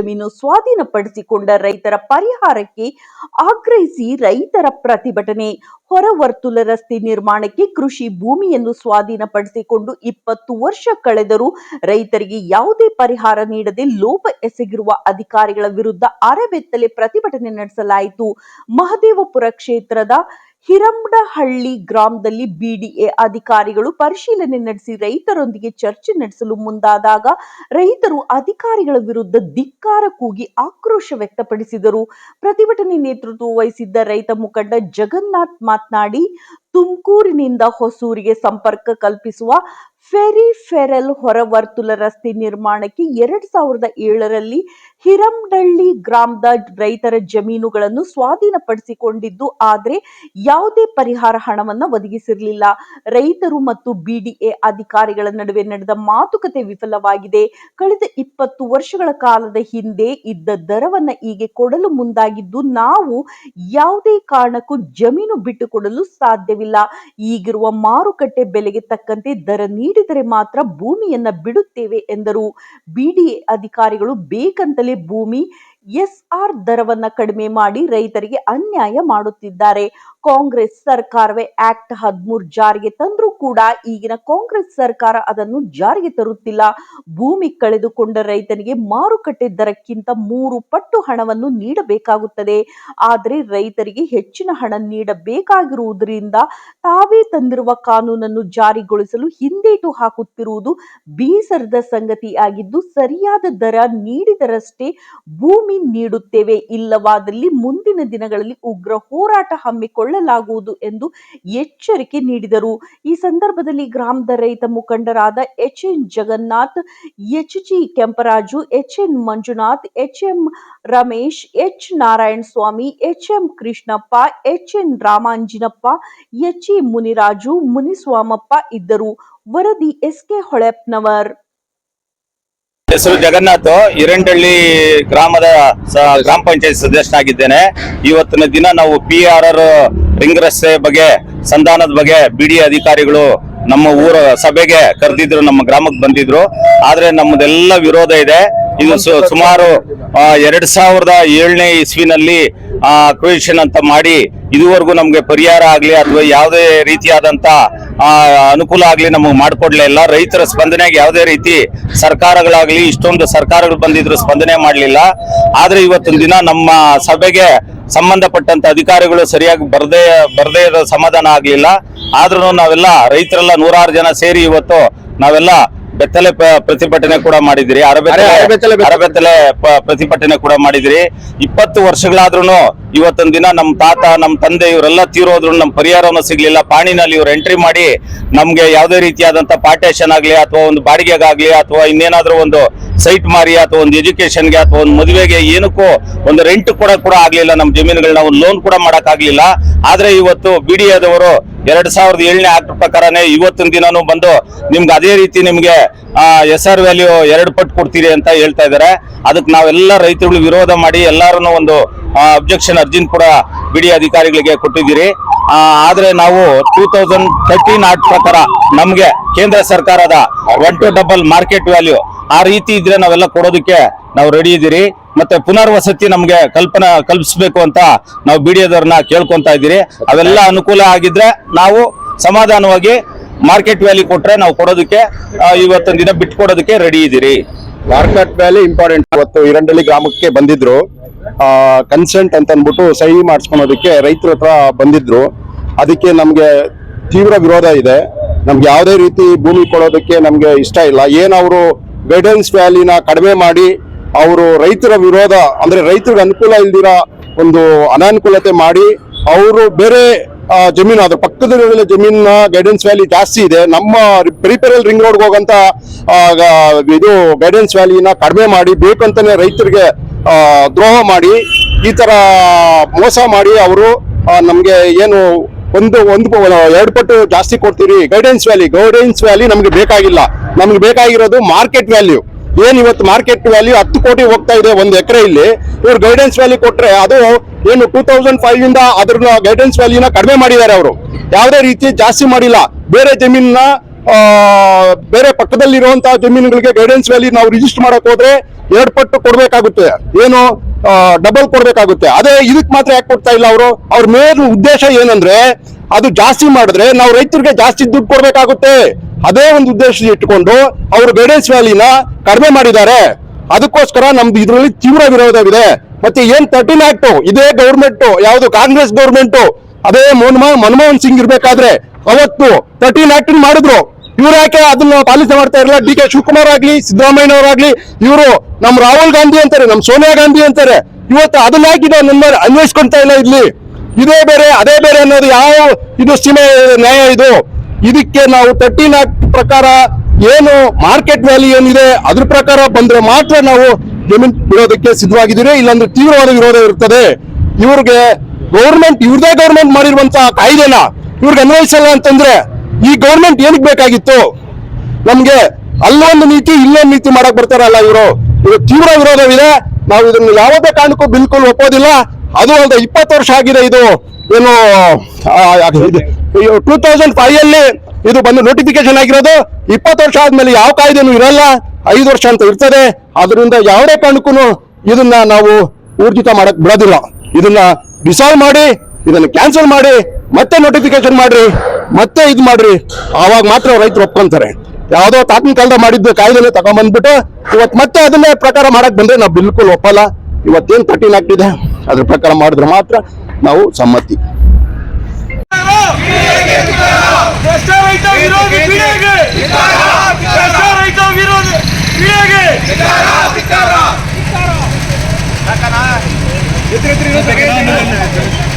ಜಮೀನು ಸ್ವಾಧೀನಪಡಿಸಿಕೊಂಡ ರೈತರ ಪರಿಹಾರಕ್ಕೆ ಆಗ್ರಹಿಸಿ ರೈತರ ಪ್ರತಿಭಟನೆ ಹೊರವರ್ತುಲ ರಸ್ತೆ ನಿರ್ಮಾಣಕ್ಕೆ ಕೃಷಿ ಭೂಮಿಯನ್ನು ಸ್ವಾಧೀನಪಡಿಸಿಕೊಂಡು ಇಪ್ಪತ್ತು ವರ್ಷ ಕಳೆದರೂ ರೈತರಿಗೆ ಯಾವುದೇ ಪರಿಹಾರ ನೀಡದೆ ಲೋಪ ಎಸಗಿರುವ ಅಧಿಕಾರಿಗಳ ವಿರುದ್ಧ ಅರೆಬೆತ್ತಲೆ ಪ್ರತಿಭಟನೆ ನಡೆಸಲಾಯಿತು. ಮಹದೇವಪುರ ಕ್ಷೇತ್ರದ ಹಿರಂಡಹಳ್ಳಿ ಗ್ರಾಮದಲ್ಲಿ ಬಿಡಿಎ ಅಧಿಕಾರಿಗಳು ಪರಿಶೀಲನೆ ನಡೆಸಿ ರೈತರೊಂದಿಗೆ ಚರ್ಚೆ ನಡೆಸಲು ಮುಂದಾದಾಗ ರೈತರು ಅಧಿಕಾರಿಗಳ ವಿರುದ್ಧ ಧಿಕ್ಕಾರ ಕೂಗಿ ಆಕ್ರೋಶ ವ್ಯಕ್ತಪಡಿಸಿದರು. ಪ್ರತಿಭಟನೆ ನೇತೃತ್ವ ವಹಿಸಿದ್ದ ರೈತ ಮುಖಂಡ ಜಗನ್ನಾಥ್ ಮಾತನಾಡಿ ತುಮಕೂರಿನಿಂದ ಹೊಸೂರಿಗೆ ಸಂಪರ್ಕ ಕಲ್ಪಿಸುವ ಫೆರಿಫೆರಲ್ ಹೊರವರ್ತುಲ ರಸ್ತೆ ನಿರ್ಮಾಣಕ್ಕೆ ಎರಡ್ ಸಾವಿರದ ಏಳರಲ್ಲಿ ಹಿರಂಡಳ್ಳಿ ಗ್ರಾಮದ ರೈತರ ಜಮೀನುಗಳನ್ನು ಸ್ವಾಧೀನಪಡಿಸಿಕೊಂಡಿದ್ದು, ಆದರೆ ಯಾವುದೇ ಪರಿಹಾರ ಹಣವನ್ನು ಒದಗಿಸಿರಲಿಲ್ಲ. ರೈತರು ಮತ್ತು ಬಿಡಿಎ ಅಧಿಕಾರಿಗಳ ನಡುವೆ ನಡೆದ ಮಾತುಕತೆ ವಿಫಲವಾಗಿದೆ. ಕಳೆದ ಇಪ್ಪತ್ತು ವರ್ಷಗಳ ಕಾಲದ ಹಿಂದೆ ಇದ್ದ ದರವನ್ನು ಈಗ ಕೊಡಲು ಮುಂದಾಗಿದ್ದು, ನಾವು ಯಾವುದೇ ಕಾರಣಕ್ಕೂ ಜಮೀನು ಬಿಟ್ಟುಕೊಡಲು ಸಾಧ್ಯವಿಲ್ಲ. ಈಗಿರುವ ಮಾರುಕಟ್ಟೆ ಬೆಲೆಗೆ ತಕ್ಕಂತೆ ದರ ನೀಡಿದರೆ ಮಾತ್ರ ಭೂಮಿಯನ್ನ ಬಿಡುತ್ತೇವೆ ಎಂದರು. ಬಿಡಿಎ ಅಧಿಕಾರಿಗಳು ಬೇಕಂತಲೇ ಭೂಮಿ ಎಸ್ಆರ್ ದರವನ್ನ ಕಡಿಮೆ ಮಾಡಿ ರೈತರಿಗೆ ಅನ್ಯಾಯ ಮಾಡುತ್ತಿದ್ದಾರೆ. ಕಾಂಗ್ರೆಸ್ ಸರ್ಕಾರವೇ ಆಕ್ಟ್ ಹದಿಮೂರು ಜಾರಿಗೆ ತಂದ್ರೂ ಕೂಡ ಈಗಿನ ಕಾಂಗ್ರೆಸ್ ಸರ್ಕಾರ ಅದನ್ನು ಜಾರಿಗೆ ತರುತ್ತಿಲ್ಲ. ಭೂಮಿ ಕಳೆದುಕೊಂಡ ರೈತನಿಗೆ ಮಾರುಕಟ್ಟೆ ದರಕ್ಕಿಂತ ಮೂರು ಪಟ್ಟು ಹಣವನ್ನು ನೀಡಬೇಕಾಗುತ್ತದೆ. ಆದರೆ ರೈತರಿಗೆ ಹೆಚ್ಚಿನ ಹಣ ನೀಡಬೇಕಾಗಿರುವುದರಿಂದ ತಾವೇ ತಂದಿರುವ ಕಾನೂನನ್ನು ಜಾರಿಗೊಳಿಸಲು ಹಿಂದೇಟು ಹಾಕುತ್ತಿರುವುದು ಬೇಸರದ ಸಂಗತಿಯಾಗಿದ್ದು ಸರಿಯಾದ ದರ ನೀಡಿದರಷ್ಟೇ ಭೂಮಿ ನೀಡುತ್ತೇವೆ ಇಲ್ಲವಾದಲ್ಲಿ ಮುಂದಿನ ದಿನಗಳಲ್ಲಿ ಉಗ್ರ ಹೋರಾಟ ಹಮ್ಮಿಕೊಳ್ಳಲಾಗುವುದು ಎಂದು ಎಚ್ಚರಿಕೆ ನೀಡಿದರು. ಈ ಸಂದರ್ಭದಲ್ಲಿ ಗ್ರಾಮದ ರೈತ ಮುಖಂಡರಾದ H N Jagannath H G Kemparaju H N Manjunath H M Ramesh H Narayana Swamy H M Krishnappa H N Ramanjinappa H E Muniraju, Muniswamappa ಇದ್ದರು. ವರದಿ ಎಸ್ ಕೆ ಹೊಳೆಪ್ನವರ್. ಹೆಸರು ಜಗನ್ನಾಥ್. ಹಿರಂಡಳ್ಳಿ ಗ್ರಾಮದ ಗ್ರಾಮ ಪಂಚಾಯತ್ ಸದಸ್ಯನಾಗಿದ್ದೇನೆ. ಇವತ್ತಿನ ದಿನ ನಾವು ಪಿ ಆರ್ ಆರ್ ರಿಂಗ್ ರಸ್ತೆ ಬಗ್ಗೆ ಸಂಧಾನದ ಬಗ್ಗೆ ಬಿಡಿ ಅಧಿಕಾರಿಗಳು ನಮ್ಮ ಊರ ಸಭೆಗೆ ಕರೆದಿದ್ರು ನಮ್ಮ ಗ್ರಾಮಕ್ಕೆ ಬಂದಿದ್ರು. ಆದ್ರೆ ನಮ್ಮದೆಲ್ಲ ವಿರೋಧ ಇದೆ. ಇದು ಸುಮಾರು ಆ, ಎರಡ್ ಸಾವಿರದ ಏಳನೇ ಇಸ್ವಿನಲ್ಲಿ ಅಕ್ವಿಷನ್ ಅಂತ ಮಾಡಿ ಇದುವರೆಗೂ ನಮ್ಗೆ ಪರಿಹಾರ ಆಗ್ಲಿ ಅಥವಾ ಯಾವುದೇ ರೀತಿಯಾದಂತ ಆ, ಅನುಕೂಲ ಆಗಲಿ, ನಮಗೆ ಮಾಡಿಕೊಡ್ಲೇ. ಇಲ್ಲ ರೈತರ ಸ್ಪಂದನೆಗೆ ಯಾವುದೇ ರೀತಿ ಸರ್ಕಾರಗಳಾಗ್ಲಿ, ಇಷ್ಟೊಂದು ಸರ್ಕಾರಗಳು ಬಂದಿದ್ರು ಸ್ಪಂದನೆ ಮಾಡಲಿಲ್ಲ. ಆದ್ರೆ ಇವತ್ತಿನ ದಿನ ನಮ್ಮ ಸಭೆಗೆ ಸಂಬಂಧಪಟ್ಟಂತ ಅಧಿಕಾರಿಗಳು ಸರಿಯಾಗಿ ಬರದೇ ಬರದೇ ಇರೋ ಸಮಾಧಾನ ಆಗಲಿಲ್ಲ. ಆದ್ರೂ ನಾವೆಲ್ಲ ರೈತರೆಲ್ಲ ನೂರಾರು ಜನ ಸೇರಿ ಇವತ್ತು ನಾವೆಲ್ಲ ಬೆತ್ತಲೆ ಪ್ರತಿಭಟನೆ ಕೂಡ ಮಾಡಿದಿರಿ ಅರೆ, ಅರೆಬೆತ್ತಲೆ ಪ್ರತಿಭಟನೆ ಕೂಡ ಮಾಡಿದಿರಿ ಇಪ್ಪತ್ತು ವರ್ಷಗಳಾದ್ರೂ ಇವತ್ತೊಂದ್ ದಿನ ನಮ್ಮ ತಾತ ನಮ್ಮ ತಂದೆ ಇವರೆಲ್ಲ ತೀರೋದ್ರು ನಮ್ಮ ಪರಿಹಾರವನ್ನು ಸಿಗ್ಲಿಲ್ಲ. ಪಾಣಿನಲ್ಲಿ ಇವ್ರು ಎಂಟ್ರಿ ಮಾಡಿ ನಮ್ಗೆ ಯಾವುದೇ ರೀತಿಯಾದಂತ ಪಾರ್ಟೇಷನ್ ಆಗ್ಲಿ ಅಥವಾ ಒಂದು ಬಾಡಿಗೆಗಾಗ್ಲಿ ಅಥವಾ ಇನ್ನೇನಾದ್ರೂ ಒಂದು ಸೈಟ್ ಮಾರಿ ಅಥವಾ ಒಂದು ಎಜುಕೇಶನ್ಗೆ ಅಥವಾ ಒಂದು ಮದುವೆಗೆ ಏನಕ್ಕೂ ಒಂದು ರೆಂಟ್ ಕೂಡ ಕೂಡ ಆಗ್ಲಿಲ್ಲ. ನಮ್ಮ ಜಮೀನುಗಳನ್ನ ಒಂದು ಲೋನ್ ಕೂಡ ಮಾಡಕ್ ಆಗ್ಲಿಲ್ಲ ಆದ್ರೆ ಇವತ್ತು ಬಿಡಿಎದವರು ಎರಡ್ ಸಾವಿರದ ಏಳನೇ ಆಕ್ಟ್ ಪ್ರಕಾರನೇ ಇವತ್ತಿನ ದಿನಾನು ಬಂದು ನಿಮ್ಗೆ ಅದೇ ರೀತಿ ನಿಮ್ಗೆ ಎಸ್ ಆರ್ ವ್ಯಾಲ್ಯೂ ಎರಡು ಪಟ್ಟು ಕೊಡ್ತೀರಿ ಅಂತ ಹೇಳ್ತಾ ಇದ್ದಾರೆ. ಅದಕ್ಕೆ ನಾವೆಲ್ಲ ರೈತರುಗಳು ವಿರೋಧ ಮಾಡಿ ಎಲ್ಲಾರನ್ನೂ ಒಂದು ಅಬ್ಜೆಕ್ಷನ್ ಅರ್ಜಿನ ಕೂಡ ಬಿಡಿ ಅಧಿಕಾರಿಗಳಿಗೆ ಕೊಟ್ಟಿದ್ದೀರಿ. ಆದ್ರೆ ನಾವು ಟೂ ತೌಸಂಡ್ ಥರ್ಟೀನ್ ಆಕ್ಟ್ ಪ್ರಕಾರ ನಮ್ಗೆ ಕೇಂದ್ರ ಸರ್ಕಾರದ one to double market value ಆ ರೀತಿ ಇದ್ರೆ ನಾವೆಲ್ಲ ಕೊಡೋದಕ್ಕೆ ನಾವು ರೆಡಿ ಇದ್ದೀರಿ. ಮತ್ತೆ ಪುನರ್ವಸತಿ ನಮ್ಗೆ ಕಲ್ಪನೆ ಕಲ್ಪಿಸ್ಬೇಕು ಅಂತ ನಾವು ಬಿಡಿಯೋದವ್ರನ್ನ ಕೇಳ್ಕೊಂತ ಇದ್ದೀರಿ. ಅವೆಲ್ಲ ಅನುಕೂಲ ಆಗಿದ್ರೆ ನಾವು ಸಮಾಧಾನವಾಗಿ ಮಾರ್ಕೆಟ್ ವ್ಯಾಲಿ ಕೊಟ್ರೆ ನಾವು ಕೊಡೋದಕ್ಕೆ ಇವತ್ತೊಂದು ದಿನ ಬಿಟ್ಕೊಡೋದಕ್ಕೆ ರೆಡಿ ಇದ್ದೀರಿ. ಮಾರ್ಕೆಟ್ ವ್ಯಾಲಿ ಇಂಪಾರ್ಟೆಂಟ್ ಇವತ್ತು ಇರಂಡಳ್ಳಿ ಗ್ರಾಮಕ್ಕೆ ಬಂದಿದ್ರು. ಕನ್ಸೆಂಟ್ ಅಂತ ಅಂದ್ಬಿಟ್ಟು ಸಹಿ ಮಾಡಿಸ್ಕೊಳೋದಕ್ಕೆ ರೈತರ ಹತ್ರ ಬಂದಿದ್ರು. ಅದಕ್ಕೆ ನಮ್ಗೆ ತೀವ್ರ ವಿರೋಧ ಇದೆ. ನಮ್ಗೆ ಯಾವುದೇ ರೀತಿ ಭೂಮಿ ಕೊಡೋದಕ್ಕೆ ನಮ್ಗೆ ಇಷ್ಟ ಇಲ್ಲ. ಏನವರು ಗೈಡೆನ್ಸ್ ವ್ಯಾಲಿನ ಕಡಿಮೆ ಮಾಡಿ ಅವರು ರೈತರ ವಿರೋಧ, ಅಂದ್ರೆ ರೈತರಿಗೆ ಅನುಕೂಲ ಇಲ್ದಿರ ಒಂದು ಅನಾನುಕೂಲತೆ ಮಾಡಿ, ಅವರು ಬೇರೆ ಜಮೀನು, ಅದ್ರ ಪಕ್ಕದಲ್ಲಿರೋ ಜಮೀನಿನ ಗೈಡೆನ್ಸ್ ವ್ಯಾಲಿ ಜಾಸ್ತಿ ಇದೆ. ನಮ್ಮ ಪೆರಿಪೆರಲ್ ರಿಂಗ್ ರೋಡ್ಗೆ ಹೋಗಂತ ಇದು ಗೈಡೆನ್ಸ್ ವ್ಯಾಲಿನ ಕಡಿಮೆ ಮಾಡಿ ಬೇಕಂತಾನೆ ರೈತರಿಗೆ ದ್ರೋಹ ಮಾಡಿ, ಈ ತರ ಮೋಸ ಮಾಡಿ ಅವರು ನಮಗೆ ಏನು ಒಂದು ಒಂದು ಎರಡು ಪಟ್ಟು ಜಾಸ್ತಿ ಕೊಡ್ತೀರಿ. ಗೈಡೆನ್ಸ್ ವ್ಯಾಲಿ ಗೈಡೆನ್ಸ್ ವ್ಯಾಲಿ ನಮಗೆ ಬೇಕಾಗಿಲ್ಲ. ನಮ್ಗೆ ಬೇಕಾಗಿರೋದು ಮಾರ್ಕೆಟ್ ವ್ಯಾಲ್ಯೂ ಏನ್ ಇವತ್ತು ಮಾರ್ಕೆಟ್ ವ್ಯಾಲ್ಯೂ ಹತ್ತು ಕೋಟಿ ಹೋಗ್ತಾ ಇದೆ ಒಂದು ಎಕರೆ ಇಲ್ಲಿ ಇವ್ರು ಗೈಡೆನ್ಸ್ ವ್ಯಾಲ್ಯೂ ಕೊಟ್ರೆ ಅದು ಏನು ಟೂ ತೌಸಂಡ್ ಫೈವ್ ಇಂದ ಅದ್ರ ಗೈಡೆನ್ಸ್ ವ್ಯಾಲ್ಯೂನ ಕಡಿಮೆ ಮಾಡಿದ್ದಾರೆ ಅವರು. ಯಾವುದೇ ರೀತಿ ಜಾಸ್ತಿ ಮಾಡಿಲ್ಲ. ಬೇರೆ ಜಮೀನನ್ನ ಬೇರೆ ಪಕ್ಕದಲ್ಲಿರುವಂತಹ ಜಮೀನುಗಳಿಗೆ ಗೈಡೆನ್ಸ್ ವ್ಯಾಲ್ಯೂ ನಾವು ರಿಜಿಸ್ಟರ್ ಮಾಡಕ್ ಹೋದ್ರೆ ಎರಡು ಪಟ್ಟು ಕೊಡ್ಬೇಕಾಗುತ್ತೆ. ಏನು ಡಬಲ್ ಕೊಡ್ಬೇಕಾಗುತ್ತೆ. ಅದೇ ಇದಕ್ಕೆ ಮಾತ್ರ ಯಾಕೆ ಕೊಡ್ತಾ ಇಲ್ಲ ಅವರು? ಅವ್ರ ಮೇನ್ ಉದ್ದೇಶ ಏನಂದ್ರೆ ಅದು ಜಾಸ್ತಿ ಮಾಡಿದ್ರೆ ನಾವು ರೈತರಿಗೆ ಜಾಸ್ತಿ ದುಡ್ಡು ಕೊಡ್ಬೇಕಾಗುತ್ತೆ. ಅದೇ ಒಂದು ಉದ್ದೇಶ ಇಟ್ಟುಕೊಂಡು ಅವರು ಗೈಡೆನ್ಸ್ ವ್ಯಾಲಿನ ಕಡಿಮೆ ಮಾಡಿದ್ದಾರೆ. ಅದಕ್ಕೋಸ್ಕರ ನಮ್ದು ಇದರಲ್ಲಿ ತೀವ್ರ ವಿರೋಧವಿದೆ. ಮತ್ತೆ ಏನ್ ತರ್ಟೀನ್ ಆಕ್ಟ್, ಇದೇ ಗೌರ್ಮೆಂಟ್, ಯಾವುದು ಕಾಂಗ್ರೆಸ್ ಗೌರ್ಮೆಂಟ್, ಅದೇ ಮನಮೋಹನ್ ಮನಮೋಹನ್ ಸಿಂಗ್ ಇರ್ಬೇಕಾದ್ರೆ ಅವತ್ತು ತರ್ಟೀನ್ ಆಕ್ಟ್ ಮಾಡಿದ್ರು. ಇವ್ರು ಯಾಕೆ ಅದನ್ನ ಪಾಲಿಸೆ ಮಾಡ್ತಾ ಇರಲ್ಲ? ಡಿ ಕೆ ಶಿವಕುಮಾರ್ ಆಗ್ಲಿ ಸಿದ್ದರಾಮಯ್ಯ ಅವರಾಗ್ಲಿ ಇವರು ನಮ್ ರಾಹುಲ್ ಗಾಂಧಿ ಅಂತಾರೆ, ನಮ್ ಸೋನಿಯಾ ಗಾಂಧಿ ಅಂತಾರೆ. ಇವತ್ತು ಅದನ್ನ ಹಾಕಿ ನಮ್ಮ ಅನ್ವಯಿಸ್ಕೊಂತ ಇಲ್ಲ ಇಲ್ಲಿ? ಇದೇ ಬೇರೆ, ಅದೇ ಬೇರೆ ಅನ್ನೋದು ಯಾವ ಇದು ಸೀಮೆ ನ್ಯಾಯ ಇದು? ಇದಕ್ಕೆ ನಾವು ತರ್ಟೀನ್ ಆಕ್ಟ್ ಪ್ರಕಾರ ಏನು ಮಾರ್ಕೆಟ್ ವ್ಯಾಲ್ಯೂ ಏನಿದೆ, ಅದ್ರ ಪ್ರಕಾರ ಬಂದ್ರೆ ಮಾತ್ರ ನಾವು ಜಮೀನ್ ಬಿಡೋದಕ್ಕೆ ಸಿದ್ಧವಾಗಿದ್ದೀರಿ ಇಲ್ಲಾಂದ್ರೆ ತೀವ್ರವಾದ ವಿರೋಧ ಇರ್ತದೆ ಇವ್ರಿಗೆ ಗೌರ್ಮೆಂಟ್ ಇವ್ರದೇ ಗೌರ್ಮೆಂಟ್ ಮಾಡಿರುವಂತಹ ಕಾಯ್ದೆನ ಇವ್ರಿಗೆ ಅನ್ವಯಿಸಲ್ಲ ಅಂತಂದ್ರೆ ಈ ಗೌರ್ಮೆಂಟ್ ಏನಕ್ಕೆ ಬೇಕಾಗಿತ್ತು? ನಮ್ಗೆ ಅಲ್ಲೊಂದು ನೀತಿ ಇಲ್ಲೊಂದು ನೀತಿ ಮಾಡಕ್ ಬರ್ತಾರಲ್ಲ ಇವರು. ಇವರು ತೀವ್ರ ವಿರೋಧವಿದೆ. ನಾವು ಇದನ್ನು ಯಾವುದೇ ಕಾರಣಕ್ಕೂ ಬಿಲ್ಕುಲ್ ಒಪ್ಪೋದಿಲ್ಲ. ಅದು ಅಲ್ಲದೆ ಇಪ್ಪತ್ತು ವರ್ಷ ಆಗಿದೆ ಇದು. ಏನು ಟೂ ತೌಸಂಡ್ ಫೈವ್ ಅಲ್ಲಿ ಇದು ಬಂದು ನೋಟಿಫಿಕೇಶನ್ ಆಗಿರೋದು. ಇಪ್ಪತ್ತು ವರ್ಷ ಆದ್ಮೇಲೆ ಯಾವ ಕಾಯ್ದೆನೂ ಇರಲ್ಲ. ಐದು ವರ್ಷ ಅಂತ ಇರ್ತದೆ. ಅದರಿಂದ ಯಾವುದೇ ಕಾರಣಕ್ಕೂ ಇದನ್ನ ನಾವು ಊರ್ಜಿತ ಮಾಡಕ್ ಬಿಡೋದಿಲ್ಲ. ಇದನ್ನ ಡಿಸಾಲ್ವ್ ಮಾಡಿ ಇದನ್ನ ಕ್ಯಾನ್ಸಲ್ ಮಾಡಿ ಮತ್ತೆ ನೋಟಿಫಿಕೇಶನ್ ಮಾಡ್ರಿ ಮತ್ತೆ ಇದು ಮಾಡ್ರಿ. ಆವಾಗ ಮಾತ್ರ ರೈತರು ಒಪ್ಕೊಂತಾರೆ. ಯಾವುದೋ ತಾತನ ಕಾಲದ ಮಾಡಿದ್ದ ಕಾಯ್ದೆನೇ ತಗೊಂಡ್ಬಂದ್ಬಿಟ್ಟು ಇವತ್ತು ಮತ್ತೆ ಅದನ್ನೇ ಪ್ರಕಾರ ಮಾಡಕ್ ಬಂದ್ರೆ ನಾವು ಬಿಲ್ಕುಲ್ ಒಪ್ಪಲ್ಲ. ಇವತ್ತೇನು ಕಠಿಣ ಆಗ್ತಿದೆ. ಅದ್ರ ಪ್ರಕಾರ ಮಾಡಿದ್ರೆ ಮಾತ್ರ ನಾವು ಸಮ್ಮತಿ ಎತ್ತರ ಎತ್ತರ